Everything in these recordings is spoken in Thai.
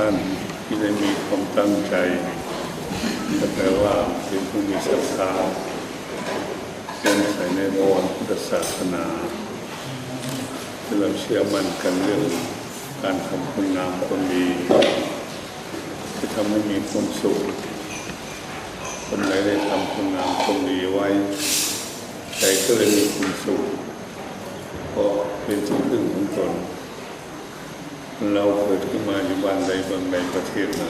ท่านที่ได้มีความตั้งใจก็แปลว่าเป็นผู้มีศรัทธาเชื่อใส่ในบวรพุทธศาสนาที่เราเชื่อมั่นกันเรื่องการทำคุณงามความดีที่ทำให้มีความสุขคนไหนได้ทำคุณงามความดีไว้ใจก็เลยมีความสุขเพราะเป็นที่พึ่งของตน เราเกิดขึ้นมาอยู่บ้านใดเมืองใดประเทศไหน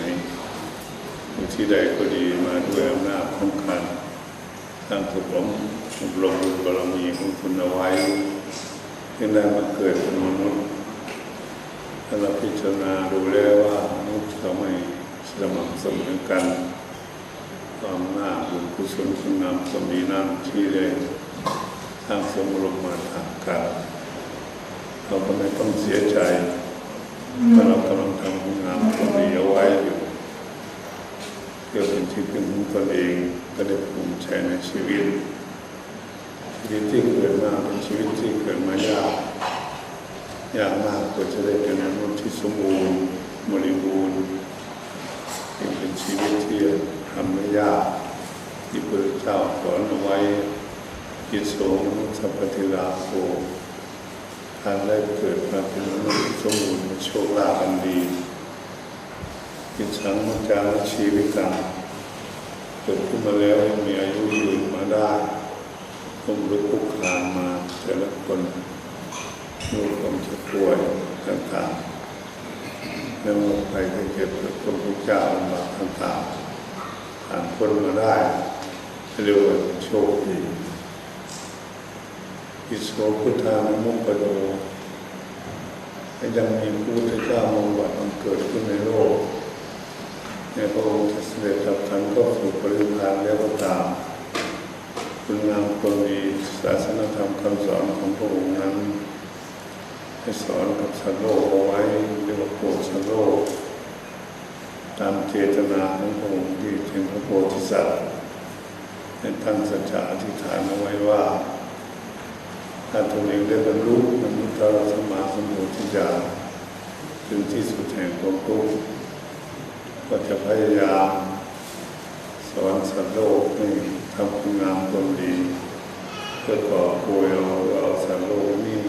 อยู่ที่ใดก็ดีมาด้วยอำนาจของการตั้งถูกลมอบรมบารมีของคุณเอาไว้ที่ได้มาเกิดเป็นมนุษย์ถ้าเราพิจารณาดูแล้วว่ามนุษย์เราไม่สม่ำเสมอกัน ความหน้าบุญกุศลคุณงามความดีนั้นที่ได้สร้างสมรมมาทางกันเราก็ไม่ต้องเสียใจ ถ้าเรากำลังทำงามความดีเอาไว้อยู่เพื่อเป็นที่พึ่งของตนเองก็ได้ภูมิใจในชีวิตชีวิตที่เกิดมาเป็นชีวิตที่เกิดมายากยากมากกว่าจะได้เป็นมนุษย์ที่สมบูรณ์บริบูรณ์เป็นชีวิตที่ทำไม่ยากที่พระเจ้าสอนเอาไว้กิโสมสัพพติลาโภ ท่านได้เกิดมาเป็นมนุษย์สมบูรณ์โชคลาภอันดีกิจสังมัจจาชีวิตังเกิดขึ้นมาแล้วมีอายุยืนมาได้ผมรู้คุกคานมาแต่ละคนมีความเจ็บป่วยต่างๆแล้วโรคภัยไข้เจ็บกับคนทุกเจ้าลำบากต่างๆผ่านพ้นมาได้เรียกว่าโชคดี อิโสพุทธานุมุปปโนยังมีพระพุทธเจ้ามงวัดมันเกิดขึ้นในโลกในพระองค์เสด็จดับขันก็สู่ปริพานแล้วก็ตามคุณงามความดีศาสนธรรมคำสอนของพระองค์นั้น ให้สอนกับสัตว์โลกเอาไว้เรียกว่าโปรดสัตว์โลก ตามเจตนาของพระองค์ที่เป็นพระโพธิสัตว์ให้ตั้งสัจจะอธิษฐานเอาไว้ว่า ถ้าตนเองได้บรรลุมนุษย์สมาสมุทธิญาถึงที่สุดแห่งความทุกข์ก็จะพยายามสอนสัตว์โลกให้ทำคุณงามความดีเพื่อก่อป่วยเอาเอาสัตว์โลกนี้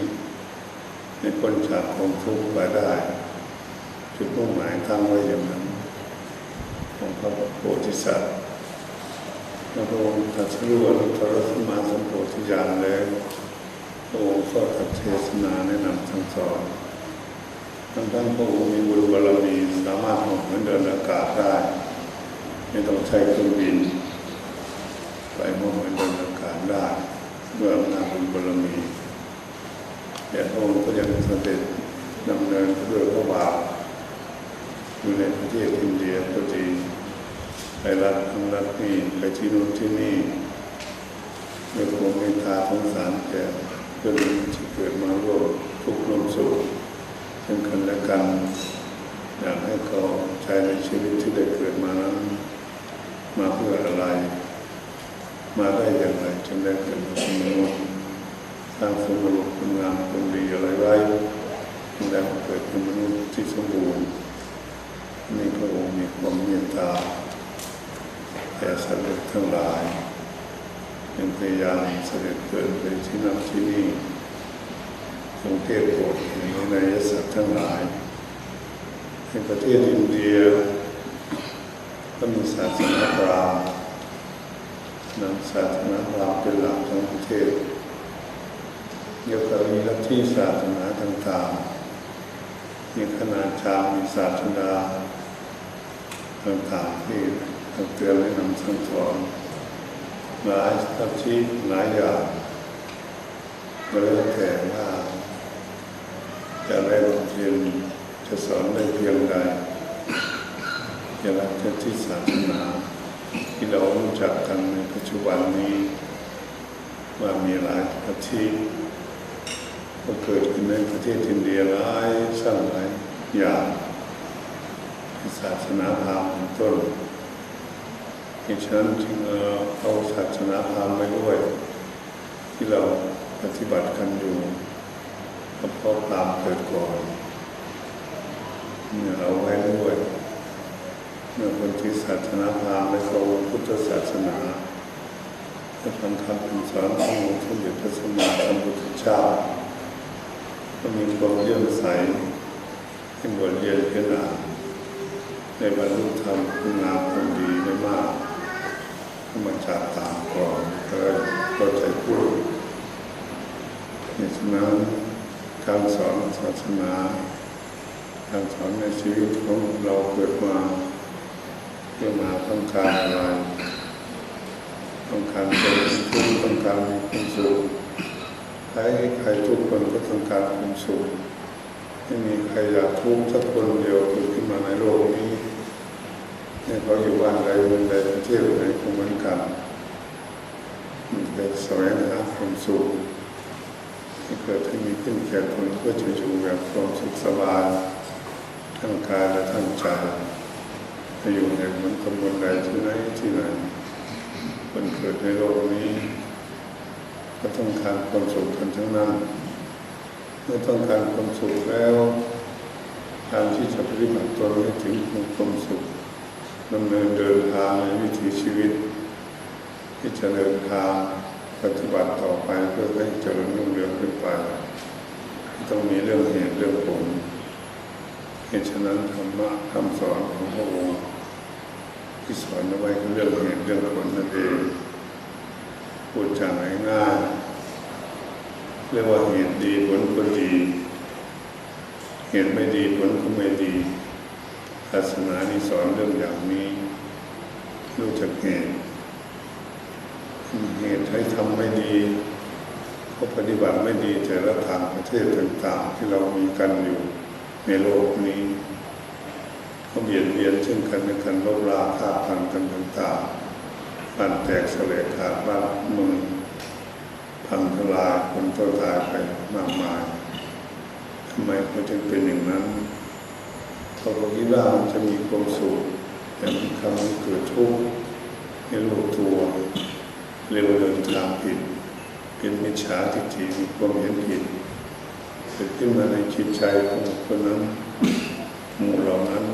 ในพ้นจากความทุกข์ไปได้จุดมุ่งหมายตั้งไว้อย่างนั้นของพระโพธิสัตว์แล้วพระองค์ตรัสรู้อนุตตรสมาสัมโพธิญาณแล้ว ระองค์ก็ตรัสเทศนาแนะนำสั่งสอนทั้งทั้งพระองค์มีบุญบารมีสามารถเหาะเหมือนเดินอากาศได้ ไม่ต้องใช้เครื่องบิน ไปเหาะเหมือนเดินอากาศได้เมื่ออำนาจบุญบารมีแต่พระองค์ก็ยังเสด็จดำเนินด้วยพระบาทอยู่ในประเทศอินเดียก็ดีไปรัฐทั้งรัฐนี่ไปที่นู้นที่นี่มีความเมตตาสงสารแก่ เพื่อนที่เกิดมาร่วมทุกข์ร่วมสุขซึ่งกันและกันอยากให้เขาใช้ในชีวิตที่ได้เกิดมานั้นมาเพื่ออะไร มาได้อย่างไรจึงได้เกิดมาเป็นมนุษย์สร้างสมบูรณ์คุณงามความดีอะไรไว้จึงได้เกิดเป็นมนุษย์ที่สมบูรณ์นี่พระองค์มีความเมตตาแก่สัตว์ทั้งหลาย ยังพยายามเสด็จเกิดไปที่นั่นที่นี่ทรงเทศโปรดในสัตว์ทั้งหลายในประเทศอินเดียก็มีศาสนาพราหมณ์นำศาสนาพราหมณ์เป็นหลักของประเทศเกี่ยวกับมีลัทธิศาสนาต่างๆมีขนาดชามีศาสนาต่างๆที่ตักเตือนและนำสั่งสอน หลายทับชี้หลายอย่างก็แล้วแต่ว่าจะได้บทเรียนจะสอนได้เพียงใดจะรับที่ศาสนาที่เรารู้จักกันในปัจจุบันนี้ ว่ามีหลายทับชี้ก็เกิดขึ้นในประเทศอินเดียหลายสร้างหลายอย่างศาสนาพราหมณ์ต้น เหตุฉะนั้นจึงเอาศาสนาพราหมณ์ไว้ด้วย ที่เราปฏิบัติกันอยู่เพราะพรามเกิดก่อนเนี่ยเอาไว้ด้วยเมื่อคนที่ศาสนาพราหมณ์และเขาพุทธศาสนาและฟังคำคำสอนขององค์สมเด็จพระสัมมาสัมพุทธเจ้าก็มีความเลื่อใสให้บทเรียนเพื่อนาในบรรลุธรรมคุณงามความดีไม่มาก ก็มาจากตามก่อนก็ก็ใจพูดในฉะนั้นการสอนศาสนาการสอนในชีวิตของเราเกิดมาเพื่อมาต้องการอะไรต้องการเป็นทุกต้องการมีความสุขใครใครทุกคนก็ต้องการความสุขไม่มีใครอยากทุกข์สักคนเดียวเกิดขึ้นมาในโลกนี้ เนี่ยเขาอยู่บ้านใดเมืองใดปรเทศไหนก็เหมือนกันมันเป็นแสวงหาความสุขเกิดที่มีขึ้นแก่คนเพื่อจะอยู่แบบความสุขสบายทั้งกายและทั้งใจจะอยู่ในเหมือนตำบลใดที่ไหนที่ไหนคนเกิดในโลกนี้ก็ต้องการความสุขกันทั้งนั้นเมื่อต้องการความสุขแล้ว การที่จะปฏิบัติตนให้ถึงความสุข ดำเนินเดินทางในวิถีชีวิต ที่จะเดินทางปฏิบัติต่อไปเพื่อให้เจริญรุ่งเรืองขึ้นไป ต้องมีเรื่องเหตุเรื่องผลเหตุฉะนั้นธรรมะคำสอนของพระองค์ที่สอนเอาไว้คือเรื่องเหตุเรื่องผลนั่นเองพูดจาง่ายเรียกว่าเหตุดีผลก็ดี เหตุไม่ดีผลก็ไม่ดี ศาสนานี่สอนเรื่องอย่างนี้รู้จักเหตุเหตุให้ทำไม่ดีก็ปฏิบัติไม่ดีแต่ละทางประเทศต่างๆ ที่เรามีกันอยู่ในโลกนี้เขาเบียดเบียนซึ่งกันและกันลบราฆ่าพันกันต่างๆบ้านแตกสลายขาดบ้านเมืองพังทลายคนต้ตายไปมากมายทำไมเขาจึงเป็นอย่างนั้น เขาคิดว่ามันจะมีความสุขแต่มันทำให้เกิดทุกข์ในโลกตัวเร็วเดินทางผิด เป็นมิจฉาทิฏฐิมีความเห็นผิดเกิดขึ้นมาในจิตใจของคนนั้นหมู่เหล่านั้น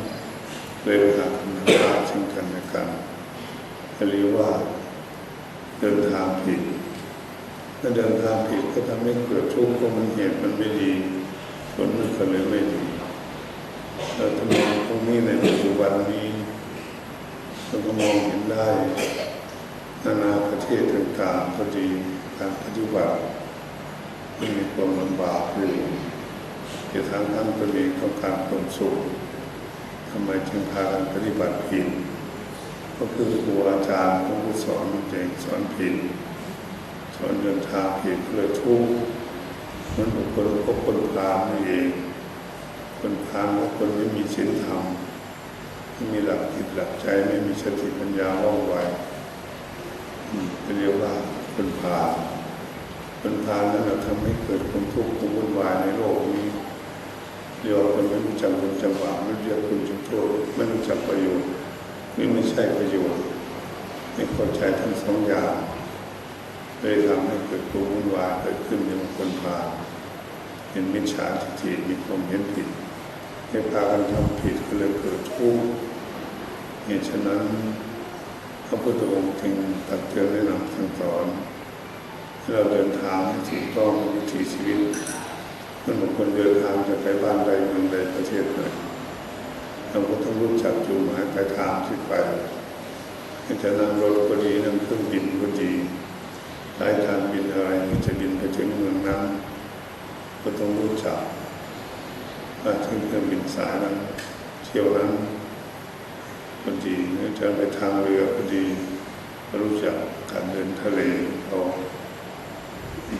เลยหาคุณค่าซึ่งกันและกันเรียกว่าเดินทางผิดถ้าเดินทางผิดก็ทำให้เกิดทุกข์เพราะมันเหตุมันไม่ดีผลมันก็เลยไม่ดี เราถ้ามองตรงนี้ในปัจจุบันนี้เราก็มองเห็นได้นานาประเทศต่างๆก็ดีการปฏิบัติที่มีความลำบากอยู่ที่ทางท่านก็มีต้องการความสุขทำไมจึงพากันปฏิบัติผิดก็คือครูอาจารย์ของผู้สอนเด็กสอนผิดสอนเดินทางผิดเลยทุกข์มันบุคคลพบคนพาลนี่เอง คนพาลว่าคนไม่มีศีลธรรมไม่มีหลักจิตหลักใจไม่มีสติปัญญาว่องไวเรียกว่าคนพาลเป็นพานนั้นเราทำให้เกิดความทุกข์ความวุ่นวายในโลกนี้เรียกว่าคนไม่รู้จักบุญจังหวะไม่รู้จักคุณจุดโทษไม่รู้จักประโยชน์นี่ไม่ใช่ประโยชน์ไม่เข้าใจทั้งสองอย่างเลยทำให้เกิดความวุ่นวายเกิดขึ้นในคนพาลเห็นมิจฉาทิฏฐิมีความเห็นผิด ให้พากันทำผิดก็เลยเกิดทุกข์เหตุฉะนั้นพระพุทธองค์จึงตักเตือนแนะนำสั่งสอนที่เราเดินทางให้ถูกต้องวิถีชีวิตเมื่อบุคคลเดินทางจะไปบ้านใดเมืองใดประเทศใดเราก็ต้องรู้จักจุดหมายปลายทางที่ไปจะนั่งรถก็ดีนั่งเครื่องบินก็ดีสายการบินอะไรจะบินไปถึงเมืองนั้นก็ต้องรู้จัก ว่าถึงเครื่องบินสายนั้นเที่ยวนั้นก็ดีจะไปทางเรือก็ดีรู้จักการเดินทะเลเขา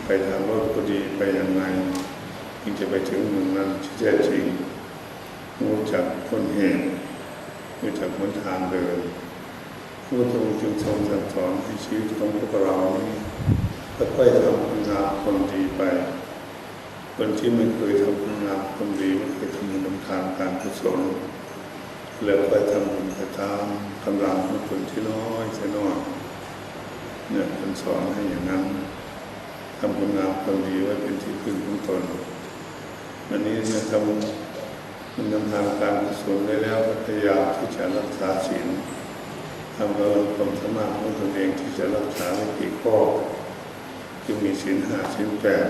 ไปทางรถก็ดีไปยังไงถึงจะไปถึงเมืองนั้นที่แท้จริงรู้จักคนเหตุรู้จักหนทางเดินพระพุทธองค์จึงทรงสั่งสอนให้ชีวิตของพวกเราค่อยๆทำคุณงามความดีไป คนที่ไม่เคยทำคุณงามความดีไม่เคยทำบุญทางการกุศลแล้วไปทำบุญไปตามกำลังของคนที่น้อยแค่น้อยเนี่ยคนสอนให้อย่างนั้นทำคุณงามความดีไว้เป็นที่พึ่งของตนวันนี้เนี่ยทำมันนำทางการกุศลได้แล้วพยายามที่จะรักษาศีลทำกำลังความสามารถของตนเองที่จะรักษาไม่กี่ข้อคือมีศีลห้าศีลแปด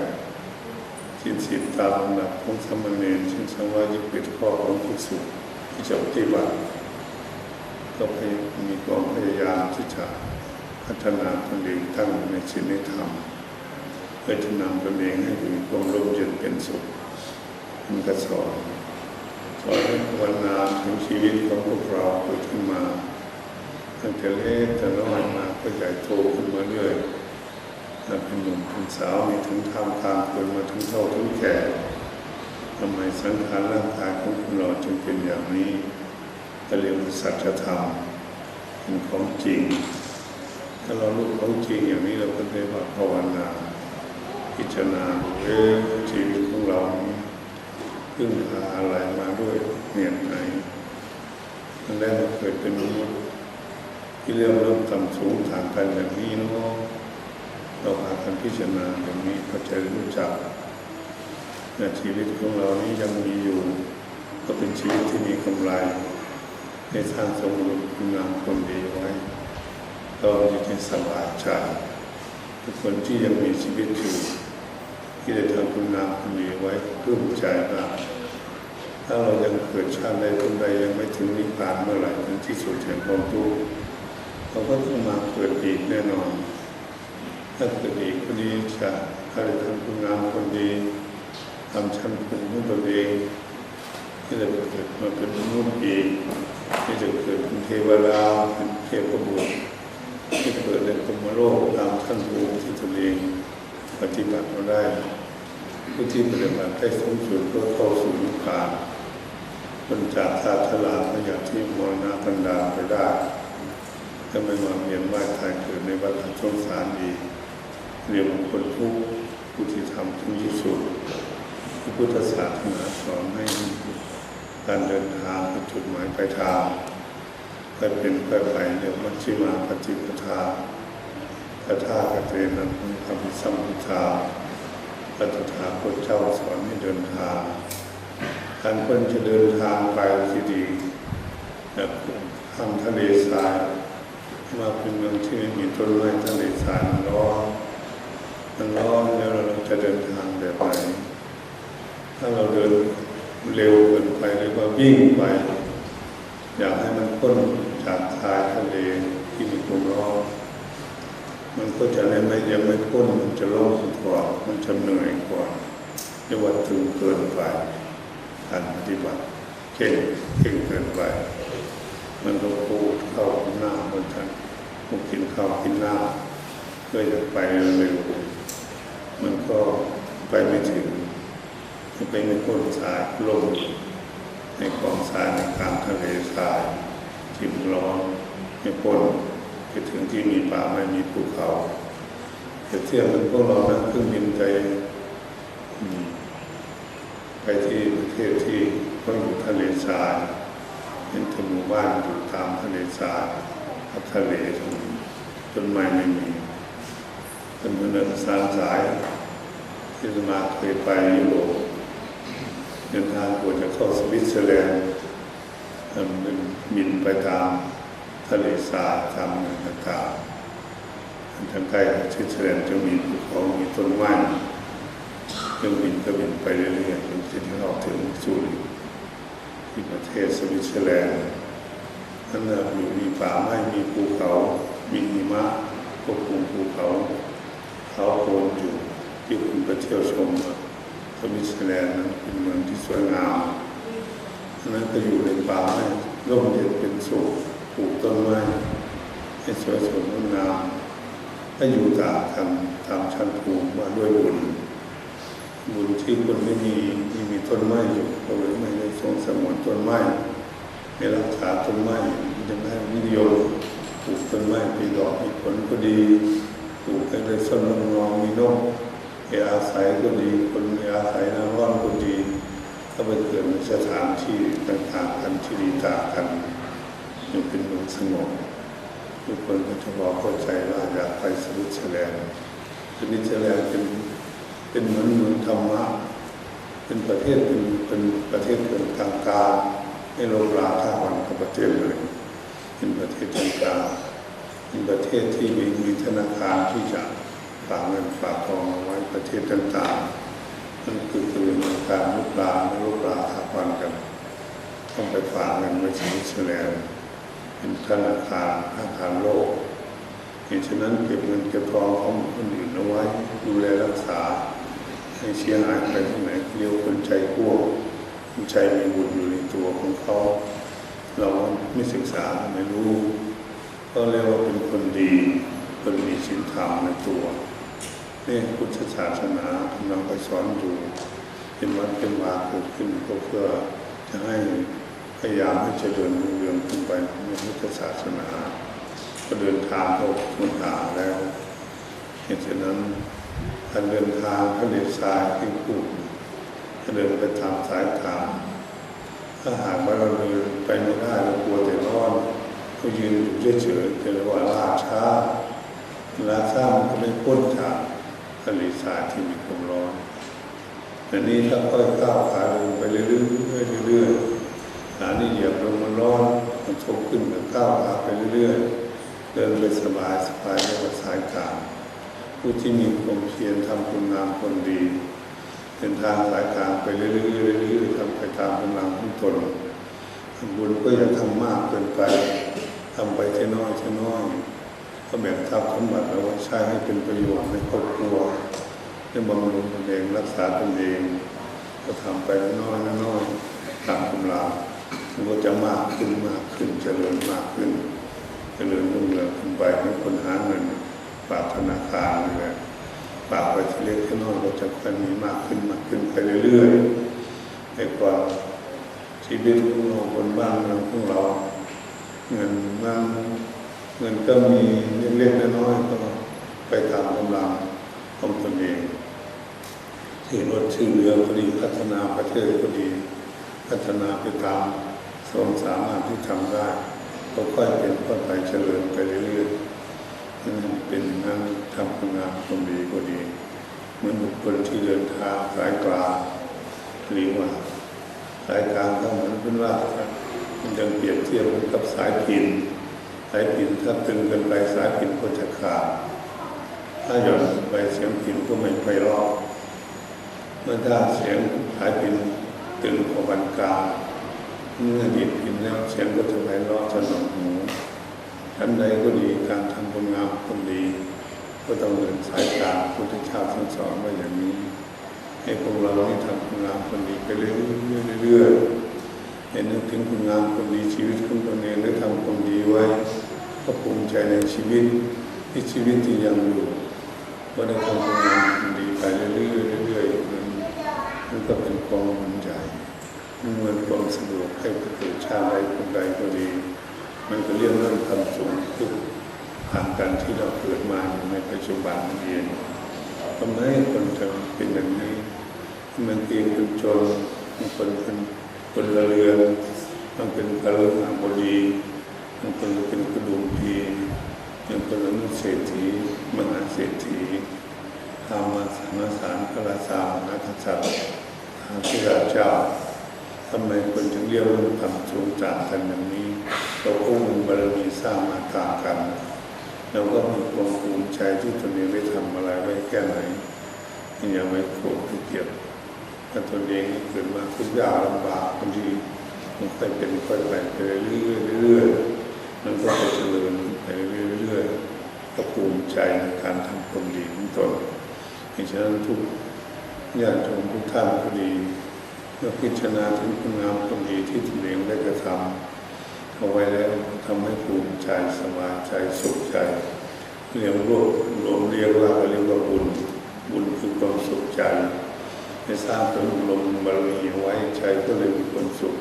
ศีลสิบตามลำดับของสมเณรศีลสองร้อยยี่สิบเอ็ดข้อของภิกษุที่จะปฏิบัติก็พยมีความพยายามที่จะพัฒนาตนเองตั้งในศีลในธรรมเพื่อจะนำตนเองให้มีความร่มเย็นเป็นสุขมันก็สอนสอนให้ภาวนาถึงชีวิตของพวกเราเกิดขึ้นมาตั้งแต่เล็กแต่น้อยมาก็ใหญ่โตขึ้นมาเรื่อย ถ้าเป็นหนุ่มเป็นสาวมีถึงทำทางเกิดมาถึงเท่าถึงแก่ทำไมสังขารร่างกายของคนเราจึงเป็นอย่างนี้ก็เรียกว่าสัจธรรมเป็นของจริง ถ้าเรารู้ของจริงอย่างนี้เราก็เรียกว่าภาวนา พิจารณาเออชีวิตของเรานี้พึ่งพาอะไรมาด้วยเหตุไหนมันแรกเราเกิดเป็นมนุษย์ที่เรื่องเริ่มต่ำสูงต่างกันแบบนี้เนาะ เราพากันพิจารณาแบบนี้ก็จะรู้จักแต่ชีวิตของเรานี้ยังมีอยู่ ก็เป็นชีวิตที่มีกำไรในสร้างสมบูรณ์คุณงามความดีไว้เราจะได้สบายใจทุกคนที่ยังมีชีวิตอยู่ที่ได้ทำคุณงามความดีไว้ปลื้มใจมากถ้าเรายังเกิดชาติใดคนใดยังไม่ถึงนิพพานเมื่อไหร่ถึงที่สุดแห่งความทุกข์เราก็ต้องมาเกิดอีกแน่นอน ถ้าเกิดอีกก็ดีจะถ้าได้ทำคุณงามความดีทำชั้นภูมิของตนเองที่จะเกิดมาเป็นมนุษย์อีกที่จะเกิดเป็นเทวดาเป็นเทพบุตรที่เกิดในพรมโลกตามขั้นภูมิที่ตนเองปฏิบัติมาได้ผู้ที่ปฏิบัติได้สูงสุดก็เข้าสู่นิพพานคนจากธาตุลาพยาที่มรณะบรรดาไปได้ถ้าไม่มาเวียนว่ายตายเกิดในวัฏสงสารอีก เรียกว่าคนทุกผู้ที่ทำถึงที่สุดพระพุทธศาสนาสอนให้การเดินทางไปจุดหมายปลายทางไปเป็นไปไปเรียกมัชฌิมาปฏิปทาพระธาตุเตนันคำสัมพุทธาพระตถาคตเจ้าสอนให้เดินทางการคนจะเดินทางไปที่ดีแบบทางทะเลทรายมาเป็นเมืองที่มีต้นไม้ทะเลทรายมันร้อน มันร้อนแล้วเราจะเดินทางแบบไหนถ้าเราเดินเร็วเกินไปหรือว่าวิ่งไป อยากให้มันพ้นจากทายทะเลที่มีความร้อนมันก็จะไม่ไม่ยังไม่พ้นมันจะร้อนกว่ามันจะเหนื่อยกว่าเรียกว่าถึงเกินไปการปฏิบัติเข่งเข่งเกินไป มันก็พูดเข้าหน้าบนทันพวกกินข้าวกินน้ำเพื่อจะไปเร็วมันก็ไปไม่ถึง ไปไม่พ้นสายลมในกองทรายในกลางทะเลทรายที่มร้อนไม่พ้นไปถึงที่มีป่าไม่มีภูเขาจะเที่ยวมันพวกเรานั่งเครื่องบินไปไปที่ประเทศที่ก็อยู่ทะเลทรายเห็นถหมู่บ้านอยู่ตามทะเลทรายกับทะเลตรงนี้ต้นไม้ไม่มีเป็นเหมือนนสายสายที่สมาเคยไปยุโรป เดินทางกว่าจะเข้าสวิตเซอร์แลนด์มันบินไปตามทะเลสาบตามเมืองต่างๆทางใกล้สวิตเซอร์แลนด์จะมีภูเขามีต้นไม้เครื่องบินก็บินไปเรื่อยๆจนที่เราถึงซูริคที่ประเทศสวิตเซอร์แลนด์นั่นแหละอยู่มีป่าไม้มีภูเขา มีหิมะควบคุมภูเขา เขาโคนอยู่ที่คุณไปเที่ยวชมมา สวิตเซอร์แลนด์นั้นเป็นเมืองที่สวยงามอันนั้นก็อยู่ในป่าร่มเย็นเป็นสุขปลูกต้นไม้ให้สวยสดงดงามถ้าอยู่ตามทำตามชั้นภูมิว่าด้วยบุญบุญที่คนไม่มีที่มีต้นไม้อยู่ก็เลยไม่ได้ทรงสมวนต้นไม้ไม่รักษาต้นไม้จะไม่นิยมปลูกต้นไม้ปีดอกมีผลก็ดีปลูกให้ได้ส้นน้องมีนก อาศัยก็ดี คนมีอาศัยน้ำร้อนก็ดีถ้าไปเกิดในสถานที่ต่างๆกันที่ดีต่างกันอยู่เป็นเมืองสงบทุกคนก็จะบอกเข้าใจว่าอยากไปสวิตเซอร์แลนด์สวิตเซอร์แลนด์เป็นเป็นเหมือนเมืองธรรมะเป็นประเทศเป็นเป็นประเทศเป็นกลางกลางไม่ลบลาท่าวันกับประเทศเลยเป็นประเทศกลางๆเป็นประเทศที่มีมีธนาคารที่จะ ฝากเงินฝากทองเอาไว้ประเทศต่างๆนั่นคือคือการลุกลามลุกลาท่าวันกัน ต้องไปฝากเงินไว้ที่อิสราเอลเป็นธนาคารธนาคารโลกเหตุฉะนั้นเก็บเงินเก็บทองของคนอื่นเอาไว้ดูแลรักษาให้เสียหายไปที่ไหนเรียกว่าคนใจกลัวคนใจมีบุญอยู่ในตัวของเขาเราไม่ศึกษาไม่รู้ก็เรียกว่าเป็นคนดีคนมีศีลธรรมในตัว นี่พุทธศาสนากำลังไปสอนอยู่เป็นวัดเป็นวาเกิดขึ้นก็เพื่อจะให้พยายามให้เจริญรุ่งเรืองขึ้นไปในพุทธศาสนาก็เดินทางเข้าทุนหาแล้วเหตุฉะนั้นการเดินทางทะเลทรายที่พูดจะเดินไปตามสายทางถ้าหากว่าเราเดินไปไม่ได้เรากลัวแต่ร้อนก็ยืนอยู่เฉยๆจะเรียกว่าลาช้าลาช้ามันก็ไม่พ้นจาก ทะเลทราที่มีความร้อนแต่นี่ถ้าค่อยก้าวขาเดินไปเรื่อยๆเรื่อยๆขานี่เหยียบลงมันร้อนมันทบขึ้นกับก้าวขาไปเรื่อยๆเดินไปสบายสบายเรียกว่าสายกลางผู้ที่มีความเพียรทำคุณงามคนดีเป็นทางสายกลางไปเรื่อยๆเรื่อยๆทำไปตามกำลังของตนทำบุญก็อย่าทำมากเกินไปทำไปแค่น้อยแค่น้อย ก็แบ่งทรัพย์สมบัติแล้วว่าใช้ให้เป็นประโยชน์ในครอบครัวให้บำรุงตนเองรักษาตนเอง ก็ทำไปน้อยน้อยตามกำลังมันก็จะมากขึ้นมากขึ้นเจริญมากขึ้นเจริญรุ่งเรืองขึ้นไปให้คนหาเงินฝากธนาคารนี่แหละฝากไปเล็กทีน้อยก็จะค่อยมีมากขึ้นมากขึ้นไปเรื่อยๆให้ความชีวิตของเราบนบ้านเมืองของเรา เงินมัน เงินก็มีเล็กๆน้อยๆก็ไปตามกำลังของตนเองที่รถชื่อเรือก็ดีพัฒนาประเทศก็ดี พัฒนาไปตามส่วนสามารถที่ทำได้ก็ค่อยเป็นค่อยไปเจริญไปเรื่อยๆนั่นเป็นนั้นทำงามความดีก็ดีเหมือนบุคคลที่เดินทางสายกลางหรือว่าสายกลางก็เหมือนเป็นว่ามันยังเปรียบเทียบกับสายพิน สายพินถ้าตึงเกินไปสายพินก็จะขาด ถ้าหย่อนไปเสียงพินก็ไม่ไปรอบเมื่อถ้าเสียงสายพินตึงกว่าวันกลางเมื่อดีดพินแล้วเสียงก็จะไปรอบถนนหูทันใดก็ดีการทำคุณงามความดี ก็ต้องเดินสายกลาพุทธเจ้าท่านสอนไว้อย่างนี้ ให้พวกเราที่ทำคุณงามความดีไปเรื่อยๆเรื่อยๆให้นึกถึงคุณงามความดีชีวิตของตนเองได้ทำความดีไว้ ก็ภูมิใจในชีวิตที่ชีวิตที่ยังอยู่ก็ได้ทำคุณงามความดีไปเรื่อยๆเรื่อยๆมันมันก็เป็นความภูมิใจมันเหมือนความสะดวกให้เกิดชาติใดคนใดก็ดี มันก็เรียกเรื่องความสูงขึ้นทางการที่เราเกิดมาในปัจจุบันเองทำให้คนจะเป็นอย่างนี้มันเองเป็นจนบางคนเป็นคนละเรือนมันเป็นกระเลือบดี บางคนเป็นกระดุมพีบางคนเป็นเศรษฐีมหาเศรษฐีทามาสานสารพระราชามหากษัตริย์ทางที่ราชเจ้าทำไมคนจึงเรียกว่าทำสูงจากกันอย่างนี้ เราก็มีบารมีสร้างมาต่างกันเราก็มีความภูมิใจที่ตนเองได้ทำอะไรไว้แค่ไหนอย่าไม่โกรธไม่เกลียดถ้าตนเองเกิดมาทุกข์ยากลำบากบางทีมันค่อยเป็นค่อยไปไปเรื่อยเรื่อยๆ มันก็จะเจริญไปเรื่อยๆก็ภูมิใจในการทำความดีของตนเพราะฉะนั้นทุกญาติโยมทุกท่านก็ดีเมื่อพิจารณาถึงคุณงามความดีที่ตนเองได้กระทำเอาไว้แล้วทำให้ภูมิใจสบายใจสุขใจเรียกรวบรวมเรียกว่าเรียกว่าบุญ บุญคือความสุขใจให้สร้างเป็นลมบารมีไว้ใจก็เลยมีความสุข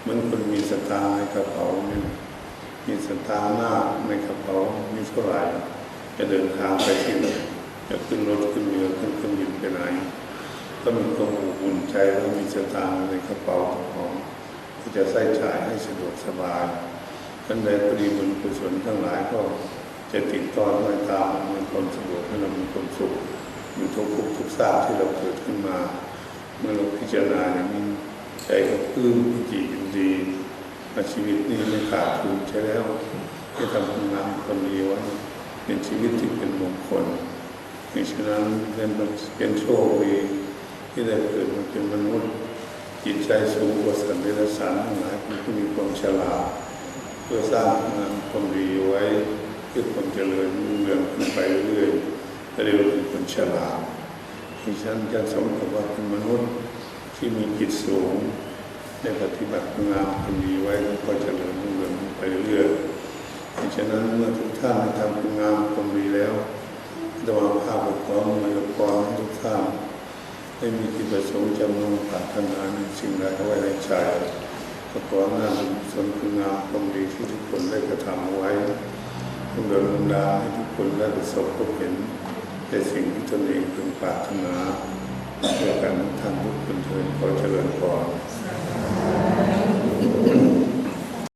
เหมือนคนมีสตางค์กระเป๋าเนี่ย มีสตางค์มากในกระเป๋ามีเท่าไหร่จะเดินทางไปที่ไหนจะขึ้นรถขึ้นเรือขึ้นเครื่องบินไปไหนก็มีความอบอุ่นใจและมีสตางค์ในกระเป๋าของที่จะใช้จ่ายให้สะดวกสบายท่านใดพอดีบุญกุศลทั้งหลายก็จะติดต่อไว้ตามมีความสะดวกให้เรามีความสุขอยู่ทุกภพทุกชาติที่เราเกิดขึ้นมา เมื่อเราพิจารณาอย่างนี้ใจก็ปลื้มปิตดี ว่าชีวิตนี้ไม่ขาดทุนใช่แล้วที่ทำคุณงามความดีไว้เป็นชีวิตที่เป็นมงคลดังฉะนั้นเป็นเป็นโชคดีที่ได้เกิดมาเป็นมนุษย์จิตใจสูงกว่าสัตว์เดรัจฉานทั้งหลายคนผู้มีความฉลาดเพื่อสร้างงานความดีไว้เพื่อความเจริญเรืองขึ้นไปเรื่อยๆเรียกว่าเป็นคนฉลาดดิฉันจะสมกับว่าเป็นมนุษย์ที่มีจิตสูง ได้ปฏิบัติงานความดีไว้แล้วก็เจริญรุ่งเรืองไปเรื่อยๆดิฉะนั้นเมื่อทุกท่านทำคุณงามความดีแล้วดวงภาพขอมือขอให้ทุกท่านไม่มีจิตประสงค์จำนงปรารถนาในสิ่งใดไว้ในใจก็ขอหน้าบุญส่วนคุณงามความดีที่ทุกคนได้กระทำเอาไว้ทุกเรืองบันดาลให้ทุกคนได้ประสบพบเห็นในสิ่งที่ตนเองพึงปรารถนาเพื่อกันทุกท่านทุกคนเทินขอเจริญพร Thank you.